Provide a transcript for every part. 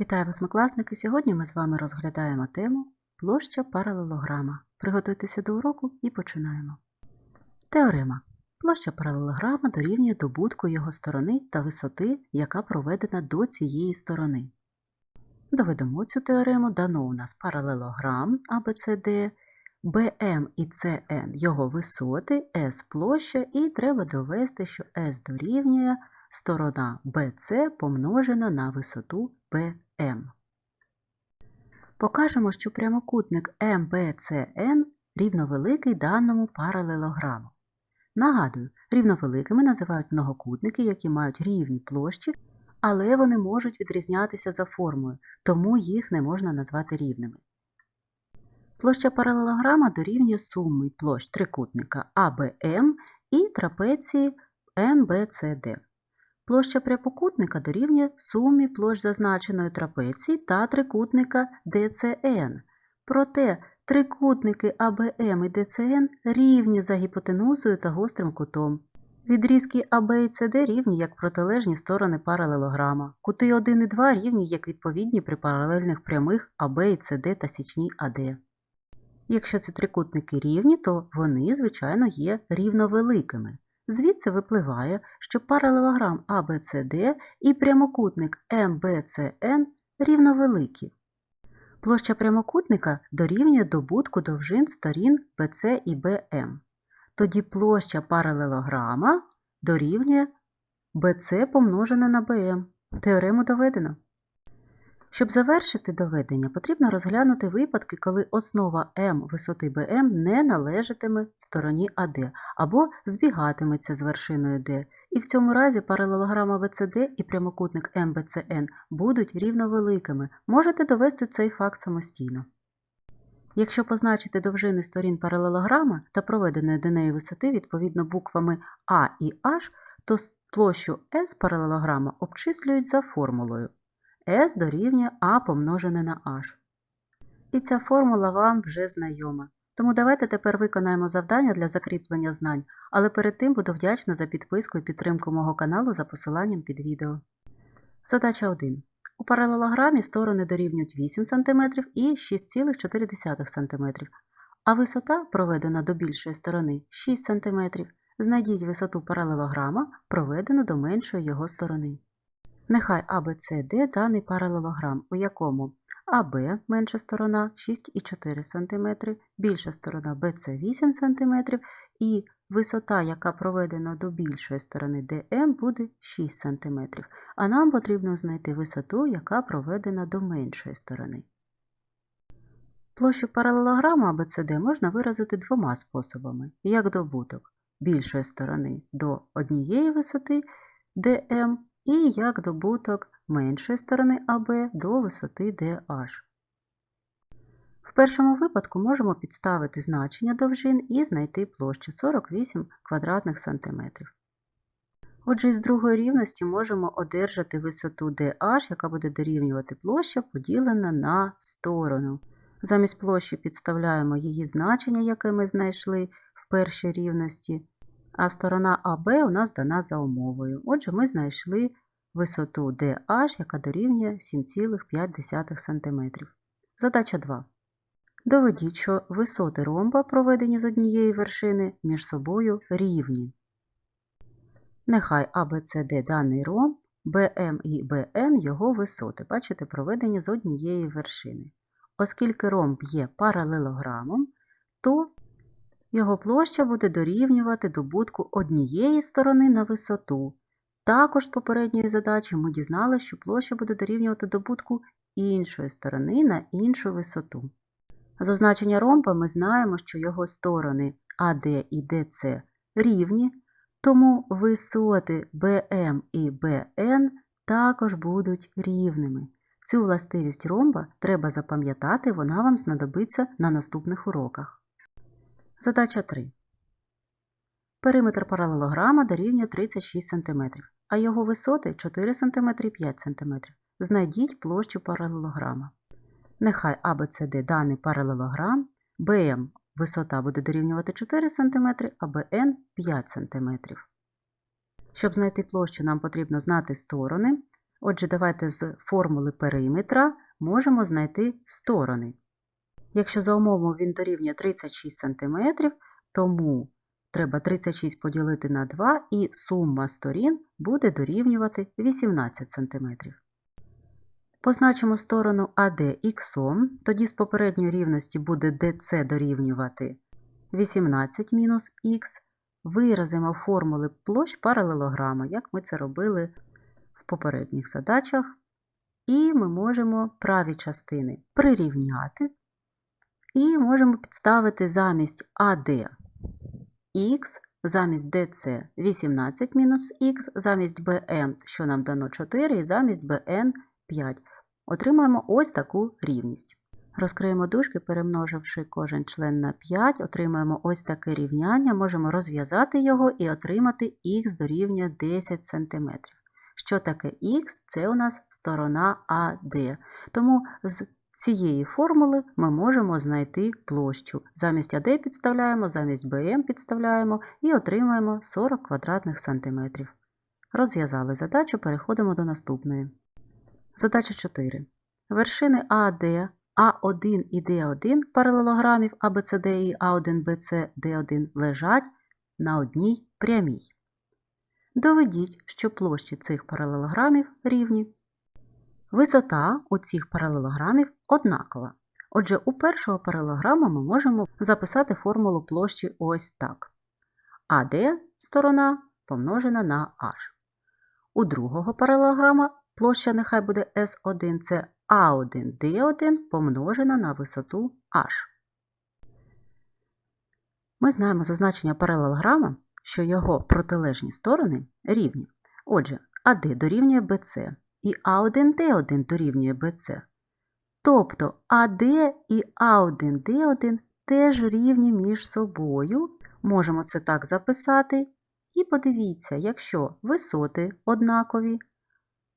Вітаю восьмикласники! Сьогодні ми з вами розглядаємо тему площа паралелограма. Приготуйтеся до уроку і починаємо. Теорема. Площа паралелограма дорівнює добутку його сторони та висоти, яка проведена до цієї сторони. Доведемо цю теорему. Дано у нас паралелограм ABCD, BM і CN його висоти, S площа, і треба довести, що S дорівнює сторона BC помножена на висоту BM. Покажемо, що прямокутник MBCN рівновеликий даному паралелограму. Нагадую, рівновеликими називають многокутники, які мають рівні площі, але вони можуть відрізнятися за формою, тому їх не можна назвати рівними. Площа паралелограма дорівнює сумі площ трикутника ABM і трапеції MBCD. Площа прямокутника дорівнює сумі площ зазначеної трапеції та трикутника DCN. Проте трикутники АБМ і ДЦН рівні за гіпотенузою та гострим кутом. Відрізки АБ і СД рівні як протилежні сторони паралелограма. Кути 1 і 2 рівні як відповідні при паралельних прямих АБ і СД та січній АД. Якщо ці трикутники рівні, то вони, звичайно, є рівновеликими. Звідси випливає, що паралелограм ABCD і прямокутник MBCN рівновеликі. Площа прямокутника дорівнює добутку довжин сторін BC і BM. Тоді площа паралелограма дорівнює BC помножене на BM. Теорему доведено. Щоб завершити доведення, потрібно розглянути випадки, коли основа М висоти BM не належатиме стороні АД або збігатиметься з вершиною D, і в цьому разі паралелограма VCD і прямокутник MBCN будуть рівновеликими. Можете довести цей факт самостійно. Якщо позначити довжини сторін паралелограма та проведеної до неї висоти відповідно буквами А і H, то площу S паралелограма обчислюють за формулою. S дорівнює А помножене на H. І ця формула вам вже знайома. Тому давайте тепер виконаємо завдання для закріплення знань, але перед тим буду вдячна за підписку і підтримку мого каналу за посиланням під відео. Задача 1. У паралелограмі сторони дорівнюють 8 см і 6,4 см, а висота, проведена до більшої сторони, 6 см. Знайдіть висоту паралелограма, проведену до меншої його сторони. Нехай ABCD даний паралелограм, у якому АБ менша сторона 6,4 см, більша сторона BC 8 см і висота, яка проведена до більшої сторони DM, буде 6 см, а нам потрібно знайти висоту, яка проведена до меншої сторони. Площу паралелограма ABCD можна виразити двома способами, як добуток більшої сторони до однієї висоти DM і як добуток меншої сторони АБ до висоти DH. В першому випадку можемо підставити значення довжин і знайти площу 48 квадратних сантиметрів. Отже, із другої рівності можемо одержати висоту DH, яка буде дорівнювати площа, поділена на сторону. Замість площі підставляємо її значення, яке ми знайшли в першій рівності, а сторона АБ у нас дана за умовою. Отже, ми знайшли висоту DH, яка дорівнює 7,5 см. Задача 2. Доведіть, що висоти ромба, проведені з однієї вершини, між собою рівні. Нехай ABCD даний ромб, BM і BN його висоти, бачите, проведені з однієї вершини. Оскільки ромб є паралелограмом, то його площа буде дорівнювати добутку однієї сторони на висоту. Також з попередньої задачі ми дізналися, що площа буде дорівнювати добутку іншої сторони на іншу висоту. З означення ромба ми знаємо, що його сторони AD і DC рівні, тому висоти BM і BN також будуть рівними. Цю властивість ромба треба запам'ятати, вона вам знадобиться на наступних уроках. Задача 3. Периметр паралелограма дорівнює 36 см, а його висоти 4 см і 5 см. Знайдіть площу паралелограма. Нехай ABCD даний паралелограм, BM висота буде дорівнювати 4 см, а BN 5 см. Щоб знайти площу, нам потрібно знати сторони. Отже, давайте з формули периметра можемо знайти сторони. Якщо за умовою він дорівнює 36 см, тому треба 36 поділити на 2 і сума сторін буде дорівнювати 18 см. Позначимо сторону АД х, тоді з попередньої рівності буде DC дорівнювати 18 мінус х. Виразимо формули площ паралелограма, як ми це робили в попередніх задачах. І ми можемо праві частини прирівняти і можемо підставити замість AD х, замість DC 18 мінус х, замість BM, що нам дано 4, і замість BN 5. Отримаємо ось таку рівність. Розкриємо дужки, перемноживши кожен член на 5, отримаємо ось таке рівняння, можемо розв'язати його і отримати х дорівнює 10 см. Що таке х? Це у нас сторона АД. Тому з цієї формули ми можемо знайти площу. Замість АД підставляємо, замість БМ підставляємо і отримаємо 40 квадратних сантиметрів. Розв'язали задачу, переходимо до наступної. Задача 4. Вершини АД, А1 і Д1 паралелограмів АБЦД і А1БЦ Д1 лежать на одній прямій. Доведіть, що площі цих паралелограмів рівні. Висота у цих паралелограмів однакова. Отже, у першого паралелограма ми можемо записати формулу площі ось так. АД сторона помножена на H. У другого паралелограма площа нехай буде S1 це А1D1 помножена на висоту H. Ми знаємо за значення паралелограма, що його протилежні сторони рівні. Отже, АД дорівнює BC і А1Д1 дорівнює BC. Тобто АД і А1Д1 теж рівні між собою. Можемо це так записати. І подивіться, якщо висоти однакові,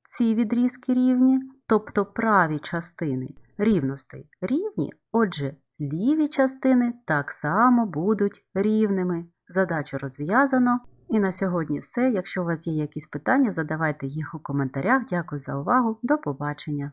ці відрізки рівні, тобто праві частини рівностей рівні, отже, ліві частини так само будуть рівними. Задачу розв'язано. І на сьогодні все. Якщо у вас є якісь питання, задавайте їх у коментарях. Дякую за увагу. До побачення!